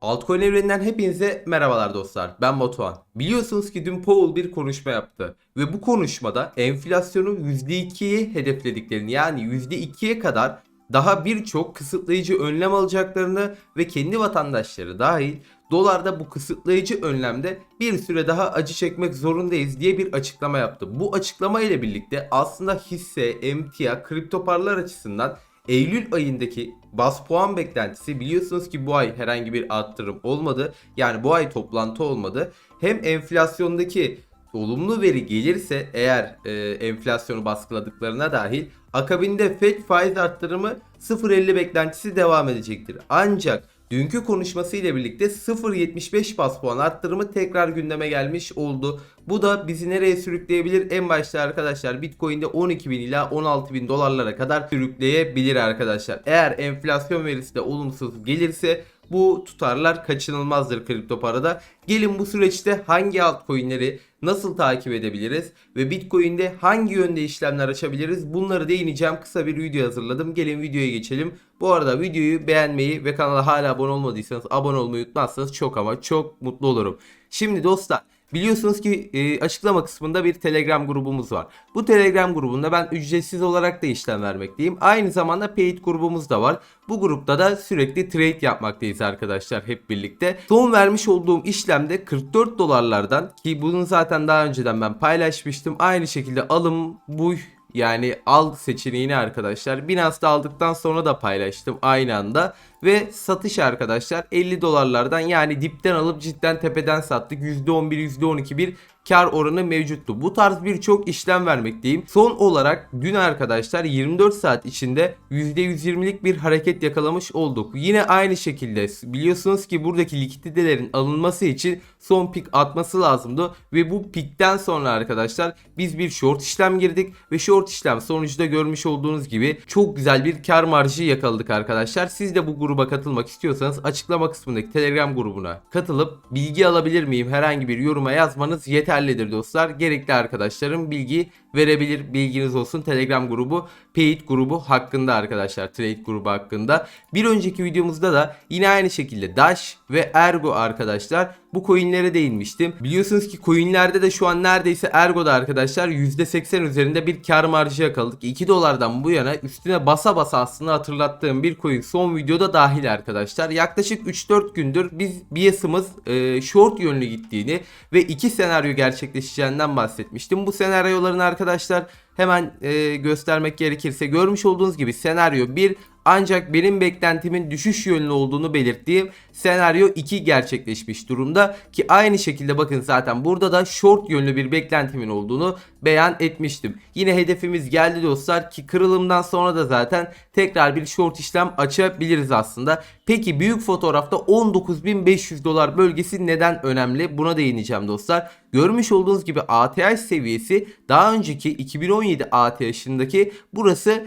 Altcoin evreninden hepinize merhabalar dostlar. Ben Batuhan. Biliyorsunuz ki dün Powell bir konuşma yaptı. Ve bu konuşmada enflasyonu %2'ye hedeflediklerini yani %2'ye kadar daha birçok kısıtlayıcı önlem alacaklarını ve kendi vatandaşları dahil dolarda bu kısıtlayıcı önlemde bir süre daha acı çekmek zorundayız diye bir açıklama yaptı. Bu açıklama ile birlikte aslında hisse, emtia, kripto paralar açısından Eylül ayındaki bas puan beklentisi biliyorsunuz ki bu ay herhangi bir arttırım olmadı. Yani bu ay toplantı olmadı. Hem enflasyondaki olumlu veri gelirse eğer e, enflasyonu baskıladıklarına dahil akabinde FED faiz arttırımı 0.50 beklentisi devam edecektir. Ancak dünkü konuşması ile birlikte 0.75 bas puan arttırımı tekrar gündeme gelmiş oldu. Bu da bizi nereye sürükleyebilir? En başta arkadaşlar Bitcoin'de 12.000 ila 16.000 dolarlara kadar sürükleyebilir arkadaşlar. Eğer enflasyon verisi de olumsuz gelirse bu tutarlar kaçınılmazdır kripto parada. Gelin bu süreçte hangi altcoin'leri nasıl takip edebiliriz ve Bitcoin'de hangi yönde işlemler açabiliriz bunları değineceğim. Kısa bir video hazırladım. Gelin videoya geçelim. Bu arada videoyu beğenmeyi ve kanala hala abone olmadıysanız abone olmayı unutmazsanız çok ama çok mutlu olurum. Şimdi dostlar Biliyorsunuz ki e, açıklama kısmında bir Telegram grubumuz var. Bu Telegram grubunda ben ücretsiz olarak da işlem vermekteyim. Aynı zamanda paid grubumuz da var. Bu grupta da sürekli trade yapmaktayız arkadaşlar hep birlikte. Son vermiş olduğum işlemde 44 dolarlardan ki bunu zaten daha önceden ben paylaşmıştım. Aynı şekilde alım bu yani al seçeneğini arkadaşlar Binance'da aldıktan sonra da paylaştım aynı anda. Ve satış arkadaşlar 50 dolarlardan yani dipten alıp cidden tepeden sattık. %11 %12 bir kar oranı mevcuttu. Bu tarz birçok işlem vermekteyim. Son olarak dün arkadaşlar 24 saat içinde %120'lik bir hareket yakalamış olduk. Yine aynı şekilde biliyorsunuz ki buradaki likiditelerin alınması için son pik atması lazımdı. Ve bu pikten sonra arkadaşlar biz bir short işlem girdik. Ve short işlem sonucunda görmüş olduğunuz gibi çok güzel bir kar marjı yakaladık arkadaşlar. Siz de bu gruba katılmak istiyorsanız açıklama kısmındaki Telegram grubuna katılıp bilgi alabilir miyim? Herhangi bir yoruma yazmanız yeterlidir dostlar. Gerekli arkadaşlarım bilgi verebilir. Bilginiz olsun. Telegram grubu Paid grubu hakkında arkadaşlar Trade grubu hakkında. Bir önceki videomuzda da yine aynı şekilde Dash ve Ergo arkadaşlar bu coinlere değinmiştim. Biliyorsunuz ki coinlerde de şu an neredeyse Ergo'da arkadaşlar %80 üzerinde bir kar marjı yakaladık. 2 dolardan bu yana üstüne basa basa aslında hatırlattığım bir coin son videoda dahil arkadaşlar. Yaklaşık 3-4 gündür biz biasımız e, short yönlü gittiğini ve iki senaryo gerçekleşeceğinden bahsetmiştim. Bu senaryoların arkadaşlar hemen e, göstermek gerekirse görmüş olduğunuz gibi senaryo 1 ancak benim beklentimin düşüş yönlü olduğunu belirttiğim senaryo 2 gerçekleşmiş durumda ki aynı şekilde bakın zaten burada da short yönlü bir beklentimin olduğunu beyan etmiştim. Yine hedefimiz geldi dostlar ki kırılımdan sonra da zaten tekrar bir short işlem açabiliriz aslında. Peki büyük fotoğrafta 19.500 dolar bölgesi neden önemli? Buna değineceğim dostlar. Görmüş olduğunuz gibi ATH seviyesi daha önceki 2017 ATH'ındaki burası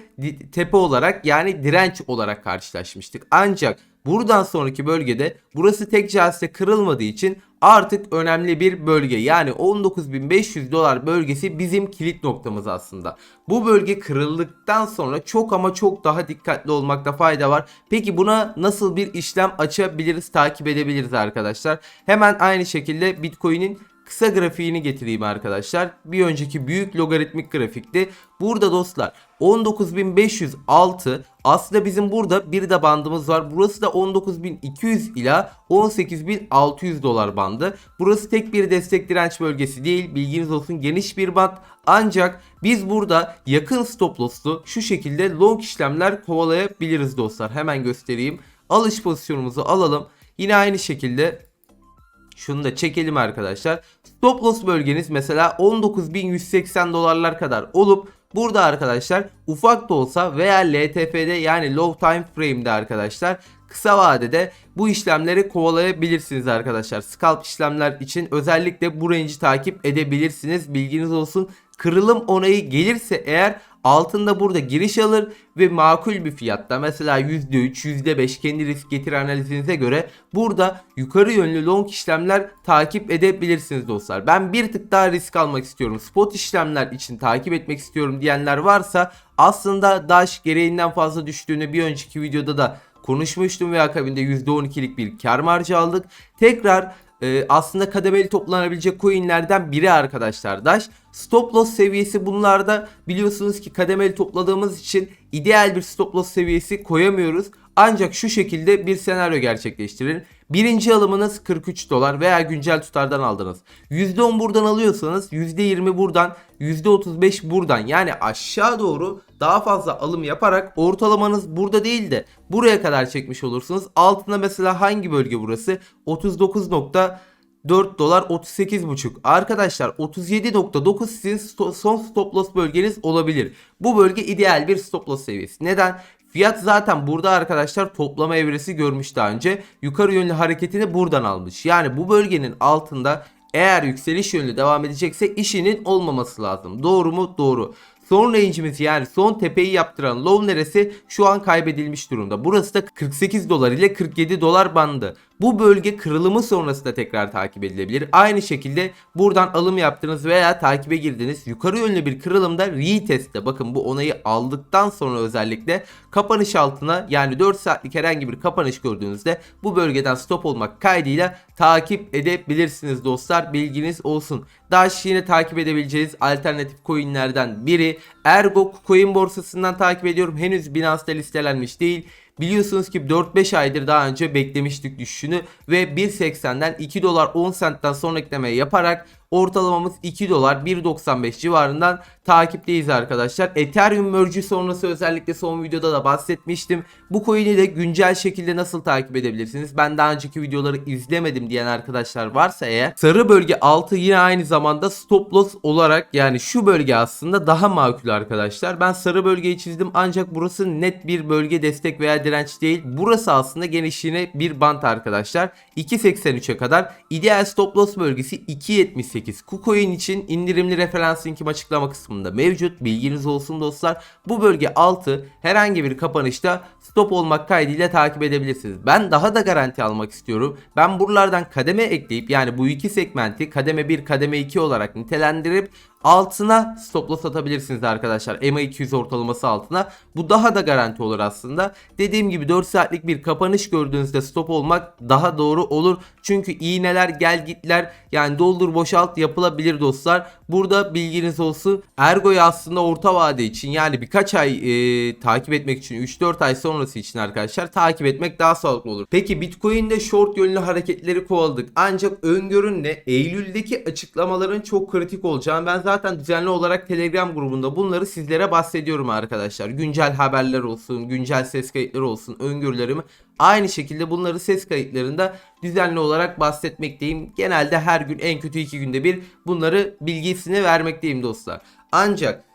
tepe olarak yani direnç olarak karşılaşmıştık. Ancak buradan sonraki bölgede burası tek celse kırılmadığı için artık önemli bir bölge. Yani 19.500 dolar bölgesi bizim kilit noktamız aslında. Bu bölge kırıldıktan sonra çok ama çok daha dikkatli olmakta fayda var. Peki buna nasıl bir işlem açabiliriz, takip edebiliriz arkadaşlar? Hemen aynı şekilde Bitcoin'in kısa grafiğini getireyim arkadaşlar. Bir önceki büyük logaritmik grafikti. Burada dostlar 19506 aslında bizim burada bir de bandımız var. Burası da 19200 ila 18600 dolar bandı. Burası tek bir destek direnç bölgesi değil. Bilginiz olsun geniş bir band. Ancak biz burada yakın stop loss'lu şu şekilde long işlemler kovalayabiliriz dostlar. Hemen göstereyim. Alış pozisyonumuzu alalım. Yine aynı şekilde şunu da çekelim arkadaşlar. Stop loss bölgeniz mesela 19.180 dolarlar kadar olup burada arkadaşlar ufak da olsa veya LTF'de yani low time frame'de arkadaşlar kısa vadede bu işlemleri kovalayabilirsiniz arkadaşlar. Scalp işlemler için özellikle bu range'i takip edebilirsiniz. Bilginiz olsun. Kırılım onayı gelirse eğer altında burada giriş alır ve makul bir fiyatta mesela %3, %5 kendi risk getir analizinize göre burada yukarı yönlü long işlemler takip edebilirsiniz dostlar. Ben bir tık daha risk almak istiyorum. Spot işlemler için takip etmek istiyorum diyenler varsa aslında Dash gereğinden fazla düştüğünü bir önceki videoda da konuşmuştum ve akabinde %12'lik bir kar marjı aldık. Tekrar e, aslında kademeli toplanabilecek coinlerden biri arkadaşlar Dash. Stop loss seviyesi bunlarda biliyorsunuz ki kademeli topladığımız için ideal bir stop loss seviyesi koyamıyoruz. Ancak şu şekilde bir senaryo gerçekleştirin. Birinci alımınız 43 dolar veya güncel tutardan aldınız. %10 buradan alıyorsanız %20 buradan %35 buradan yani aşağı doğru daha fazla alım yaparak ortalamanız burada değil de buraya kadar çekmiş olursunuz. Altında mesela hangi bölge burası? 39.4 dolar 38.5. Arkadaşlar 37.9 sizin son stop loss bölgeniz olabilir. Bu bölge ideal bir stop loss seviyesi. Neden? Fiyat zaten burada arkadaşlar toplama evresi görmüş daha önce. Yukarı yönlü hareketini buradan almış. Yani bu bölgenin altında eğer yükseliş yönlü devam edecekse işinin olmaması lazım. Doğru mu? Doğru. Son range'imiz yani son tepeyi yaptıran low neresi şu an kaybedilmiş durumda. Burası da 48 dolar ile 47 dolar bandı. Bu bölge kırılımı sonrası da tekrar takip edilebilir. Aynı şekilde buradan alım yaptınız veya takibe girdiniz. Yukarı yönlü bir kırılımda retest'te bakın bu onayı aldıktan sonra özellikle kapanış altına yani 4 saatlik herhangi bir kapanış gördüğünüzde bu bölgeden stop olmak kaydıyla takip edebilirsiniz dostlar. Bilginiz olsun. Dash yine takip edebileceğiniz alternatif coinlerden biri. Ergo coin borsasından takip ediyorum. Henüz Binance'da listelenmiş değil. Biliyorsunuz ki 4-5 aydır daha önce beklemiştik düşüşünü ve 1.80'den 2 dolar 10 centten sonra ekleme yaparak ortalamamız 2 dolar 1.95 civarından takipteyiz arkadaşlar. Ethereum merge'i sonrası özellikle son videoda da bahsetmiştim. Bu coin'i de güncel şekilde nasıl takip edebilirsiniz? Ben daha önceki videoları izlemedim diyen arkadaşlar varsa eğer sarı bölge altı yine aynı zamanda stop loss olarak yani şu bölge aslında daha makul arkadaşlar. Ben sarı bölgeyi çizdim ancak burası net bir bölge destek veya direnç değil. Burası aslında genişliğine bir bant arkadaşlar. 2.83'e kadar ideal stop loss bölgesi 2.78. KuCoin için indirimli referans linkim açıklama kısmında mevcut. Bilginiz olsun dostlar. Bu bölge altı herhangi bir kapanışta stop olmak kaydıyla takip edebilirsiniz. Ben daha da garanti almak istiyorum. Ben buralardan kademe ekleyip yani bu iki segmenti kademe 1 kademe 2 olarak nitelendirip altına stop loss atabilirsiniz arkadaşlar. MA200 ortalaması altına. Bu daha da garanti olur aslında. Dediğim gibi 4 saatlik bir kapanış gördüğünüzde stop olmak daha doğru olur. Çünkü iğneler gel gitler yani doldur boşalt yapılabilir dostlar. Burada bilginiz olsun. Ergo'yu aslında orta vade için yani birkaç ay e, takip etmek için 3-4 ay sonrası için arkadaşlar takip etmek daha sağlıklı olur. Peki Bitcoin'de short yönlü hareketleri kovaladık. Ancak öngörün ne? Eylül'deki açıklamaların çok kritik olacağını ben düzenli olarak Telegram grubunda bunları sizlere bahsediyorum arkadaşlar. Güncel haberler olsun, güncel ses kayıtları olsun, öngörülerimi aynı şekilde bunları ses kayıtlarında düzenli olarak bahsetmekteyim. Genelde her gün en kötü iki günde bir bunları bilgisini vermekteyim dostlar. Ancak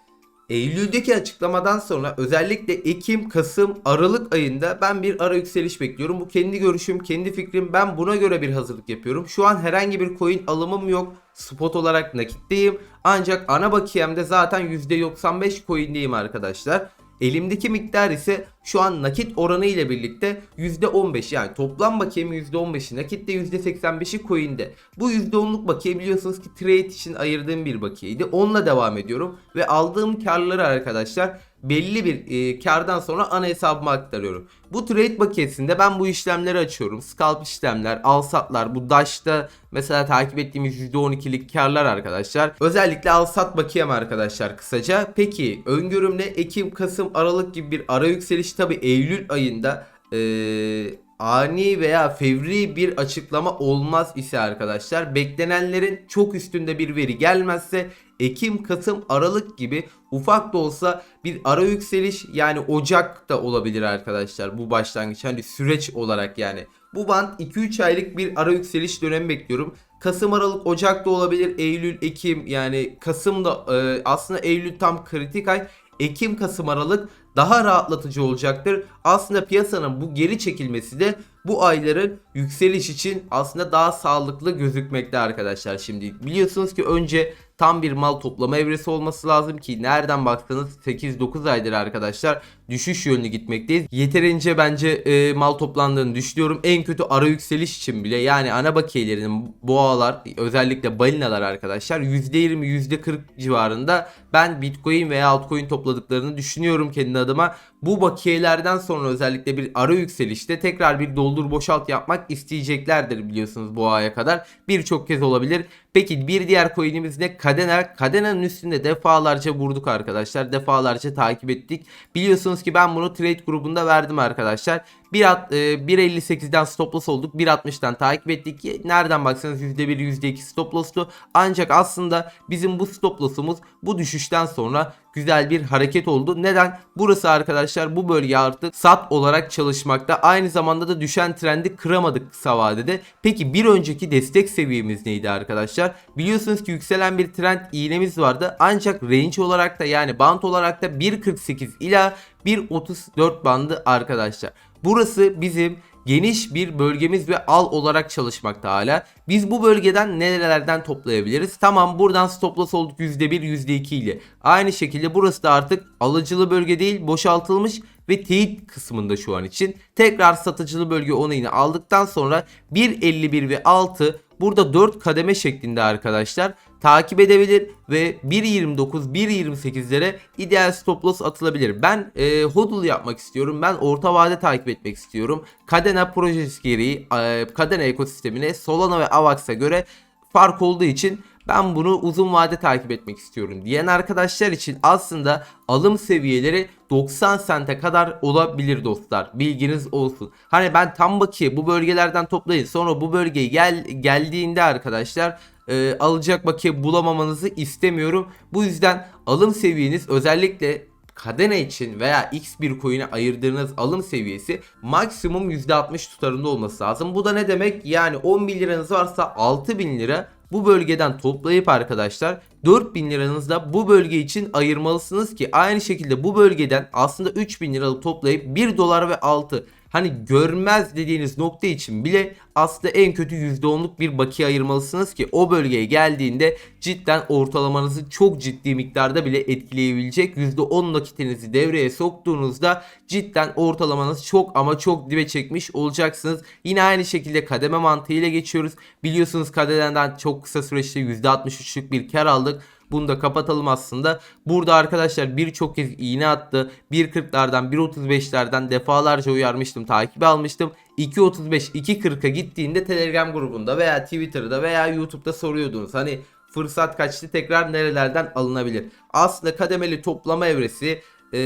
Eylül'deki açıklamadan sonra özellikle Ekim, Kasım, Aralık ayında ben bir ara yükseliş bekliyorum. Bu kendi görüşüm, kendi fikrim. Ben buna göre bir hazırlık yapıyorum. Şu an herhangi bir coin alımım yok. Spot olarak nakitteyim. Ancak ana bakiyemde zaten %95 coin'deyim arkadaşlar. Elimdeki miktar ise şu an nakit oranı ile birlikte %15 yani toplam bakiyem %15'i nakitte %85'i coin'de. Bu %10'luk bakiye biliyorsunuz ki trade için ayırdığım bir bakiyeydi. Onunla devam ediyorum ve aldığım karları arkadaşlar belli bir e, kardan sonra ana hesabıma aktarıyorum. Bu trade bakiyesinde ben bu işlemleri açıyorum. Scalp işlemler, al satlar, bu Dash'ta mesela takip ettiğimiz %12'lik karlar arkadaşlar. Özellikle al sat bakiyem arkadaşlar kısaca. Peki öngörüm ne? Ekim, Kasım, Aralık gibi bir ara yükseliş tabi Eylül ayında eee ani veya fevri bir açıklama olmaz ise arkadaşlar beklenenlerin çok üstünde bir veri gelmezse Ekim, Kasım, Aralık gibi ufak da olsa bir ara yükseliş yani Ocak da olabilir arkadaşlar bu başlangıç hani süreç olarak yani. Bu band 2-3 aylık bir ara yükseliş dönemi bekliyorum. Kasım, Aralık, Ocak da olabilir. Eylül, Ekim yani Kasım da e, aslında Eylül tam kritik ay. Ekim, Kasım, Aralık daha rahatlatıcı olacaktır. Aslında piyasanın bu geri çekilmesi de bu ayların yükseliş için aslında daha sağlıklı gözükmekte arkadaşlar şimdi. Biliyorsunuz ki önce tam bir mal toplama evresi olması lazım ki nereden baksanız 8-9 aydır arkadaşlar düşüş yönlü gitmekteyiz. Yeterince bence e, mal toplandığını düşünüyorum. En kötü ara yükseliş için bile yani ana bakiyelerinin boğalar özellikle balinalar arkadaşlar %20 %40 civarında ben bitcoin veya altcoin topladıklarını düşünüyorum kendi adıma. Bu bakiyelerden sonra özellikle bir ara yükselişte tekrar bir doldur boşalt yapmak isteyeceklerdir biliyorsunuz bu aya kadar. Birçok kez olabilir. Peki bir diğer coin'imiz ne? Kadena. Kadena'nın üstünde defalarca vurduk arkadaşlar. Defalarca takip ettik. Biliyorsunuz ki ben bunu trade grubunda verdim arkadaşlar. 1 at- e, 1.58'den stop loss olduk. 1.60'dan takip ettik ki nereden baksanız %1 %2 stop loss'tu. Ancak aslında bizim bu stop loss'umuz bu düşüşten sonra güzel bir hareket oldu. Neden? Burası arkadaşlar bu bölge artık sat olarak çalışmakta. Aynı zamanda da düşen trendi kıramadık kısa vadede. Peki bir önceki destek seviyemiz neydi arkadaşlar? Biliyorsunuz ki yükselen bir trend iğnemiz vardı. Ancak range olarak da yani band olarak da 1.48 ila 1.34 bandı arkadaşlar. Burası bizim geniş bir bölgemiz ve al olarak çalışmakta hala. Biz bu bölgeden nerelerden toplayabiliriz? Tamam buradan stop loss olduk %1 %2 ile. Aynı şekilde burası da artık alıcılı bölge değil boşaltılmış ve teyit kısmında şu an için. Tekrar satıcılı bölge onayını aldıktan sonra 1.51 ve 6 burada 4 kademe şeklinde arkadaşlar takip edebilir ve 1.29 1.28'lere ideal stop loss atılabilir. Ben e, hodl yapmak istiyorum. Ben orta vade takip etmek istiyorum. Kadena projesi gereği e, Kadena ekosistemine Solana ve Avax'a göre fark olduğu için ben bunu uzun vade takip etmek istiyorum diyen arkadaşlar için aslında alım seviyeleri 90 sente kadar olabilir dostlar. Bilginiz olsun. Hani ben tam bakiye bu bölgelerden toplayın. Sonra bu bölgeye gel geldiğinde arkadaşlar e, alacak bakiye bulamamanızı istemiyorum. Bu yüzden alım seviyeniz özellikle Kadena için veya X1 coin'e ayırdığınız alım seviyesi maksimum %60 tutarında olması lazım. Bu da ne demek? Yani 10 bin liranız varsa 6 bin lira bu bölgeden toplayıp arkadaşlar 4000 liranızı da bu bölge için ayırmalısınız ki aynı şekilde bu bölgeden aslında 3000 liralık toplayıp 1 dolar ve 6 hani görmez dediğiniz nokta için bile aslında en kötü %10'luk bir bakiye ayırmalısınız ki o bölgeye geldiğinde cidden ortalamanızı çok ciddi miktarda bile etkileyebilecek %10 nakitinizi devreye soktuğunuzda cidden ortalamanız çok ama çok dibe çekmiş olacaksınız. Yine aynı şekilde kademe mantığıyla geçiyoruz. Biliyorsunuz kademeden çok kısa süreçte %63'lük bir kar aldık. Bunu da kapatalım aslında. Burada arkadaşlar birçok kez iğne attı. 1.40'lardan 1.35'lerden defalarca uyarmıştım. Takibi almıştım. 2.35 2.40'a gittiğinde Telegram grubunda veya Twitter'da veya YouTube'da soruyordunuz. Hani fırsat kaçtı tekrar nerelerden alınabilir? Aslında kademeli toplama evresi e,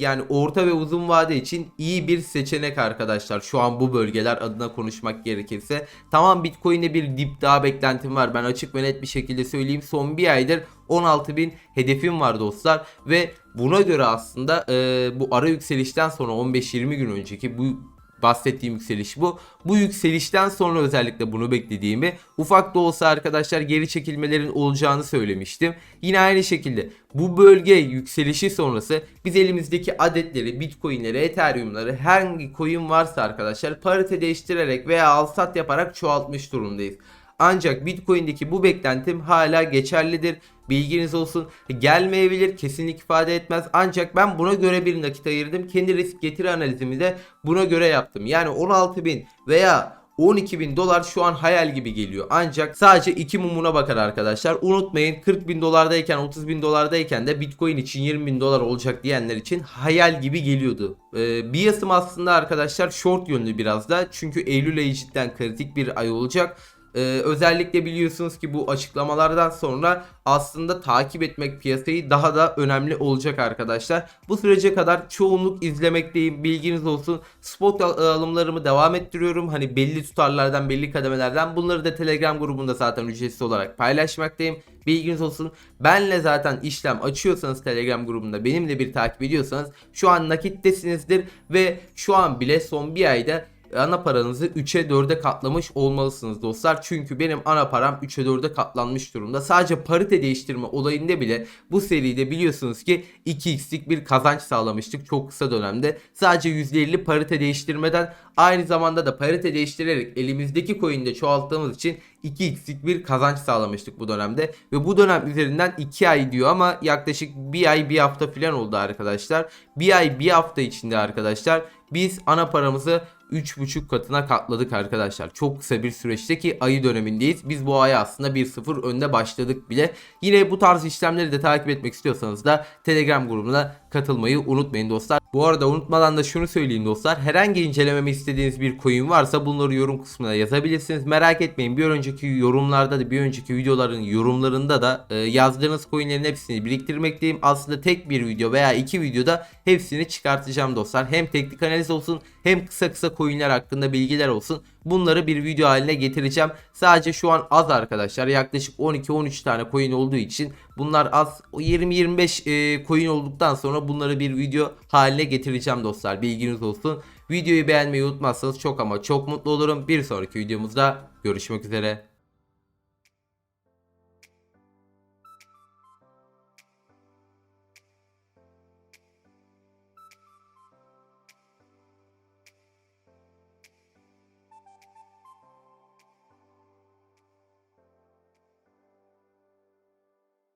yani orta ve uzun vade için iyi bir seçenek arkadaşlar. Şu an bu bölgeler adına konuşmak gerekirse. Tamam Bitcoin'de bir dip daha beklentim var. Ben açık ve net bir şekilde söyleyeyim. Son bir aydır 16.000 hedefim var dostlar. Ve buna göre aslında e, bu ara yükselişten sonra 15-20 gün önceki bu bahsettiğim yükseliş bu. Bu yükselişten sonra özellikle bunu beklediğimi ufak da olsa arkadaşlar geri çekilmelerin olacağını söylemiştim. Yine aynı şekilde bu bölge yükselişi sonrası biz elimizdeki adetleri, bitcoinleri, ethereumları hangi coin varsa arkadaşlar parite değiştirerek veya al sat yaparak çoğaltmış durumdayız. Ancak Bitcoin'deki bu beklentim hala geçerlidir. Bilginiz olsun. Gelmeyebilir, kesinlik ifade etmez. Ancak ben buna göre bir nakit ayırdım. Kendi risk getiri analizimi de buna göre yaptım. Yani 16.000 veya 12 bin dolar şu an hayal gibi geliyor. Ancak sadece iki mumuna bakar arkadaşlar. Unutmayın 40 bin dolardayken 30 bin dolardayken de Bitcoin için 20 bin dolar olacak diyenler için hayal gibi geliyordu. Ee, Bias'ım aslında arkadaşlar short yönlü biraz da. Çünkü Eylül ayı cidden kritik bir ay olacak. Ee, özellikle biliyorsunuz ki bu açıklamalardan sonra aslında takip etmek piyasayı daha da önemli olacak arkadaşlar. Bu sürece kadar çoğunluk izlemekteyim. Bilginiz olsun. Spot al- alımlarımı devam ettiriyorum. Hani belli tutarlardan, belli kademelerden. Bunları da Telegram grubunda zaten ücretsiz olarak paylaşmaktayım. Bilginiz olsun. Benle zaten işlem açıyorsanız Telegram grubunda benimle bir takip ediyorsanız şu an nakittesinizdir ve şu an bile son bir ayda ana paranızı 3'e 4'e katlamış olmalısınız dostlar. Çünkü benim ana param 3'e 4'e katlanmış durumda. Sadece parite değiştirme olayında bile bu seride biliyorsunuz ki 2x'lik bir kazanç sağlamıştık çok kısa dönemde. Sadece %50 parite değiştirmeden aynı zamanda da parite değiştirerek elimizdeki coin'de çoğalttığımız için 2x'lik bir kazanç sağlamıştık bu dönemde. Ve bu dönem üzerinden 2 ay diyor ama yaklaşık 1 ay 1 hafta falan oldu arkadaşlar. 1 ay 1 hafta içinde arkadaşlar biz ana paramızı 3.5 katına katladık arkadaşlar. Çok kısa bir süreçteki ayı dönemindeyiz. Biz bu aya aslında 1-0 önde başladık bile. Yine bu tarz işlemleri de takip etmek istiyorsanız da Telegram grubuna katılmayı unutmayın dostlar. Bu arada unutmadan da şunu söyleyeyim dostlar. Herhangi incelememi istediğiniz bir coin varsa bunları yorum kısmına yazabilirsiniz. Merak etmeyin bir önceki yorumlarda da bir önceki videoların yorumlarında da e, yazdığınız coinlerin hepsini biriktirmekteyim. Aslında tek bir video veya iki videoda hepsini çıkartacağım dostlar. Hem teknik analiz olsun hem kısa kısa coinler hakkında bilgiler olsun. Bunları bir video haline getireceğim. Sadece şu an az arkadaşlar. Yaklaşık 12-13 tane coin olduğu için bunlar az. O 20-25 e, coin olduktan sonra bunları bir video haline getireceğim dostlar. Bilginiz olsun. Videoyu beğenmeyi unutmazsanız çok ama çok mutlu olurum. Bir sonraki videomuzda görüşmek üzere.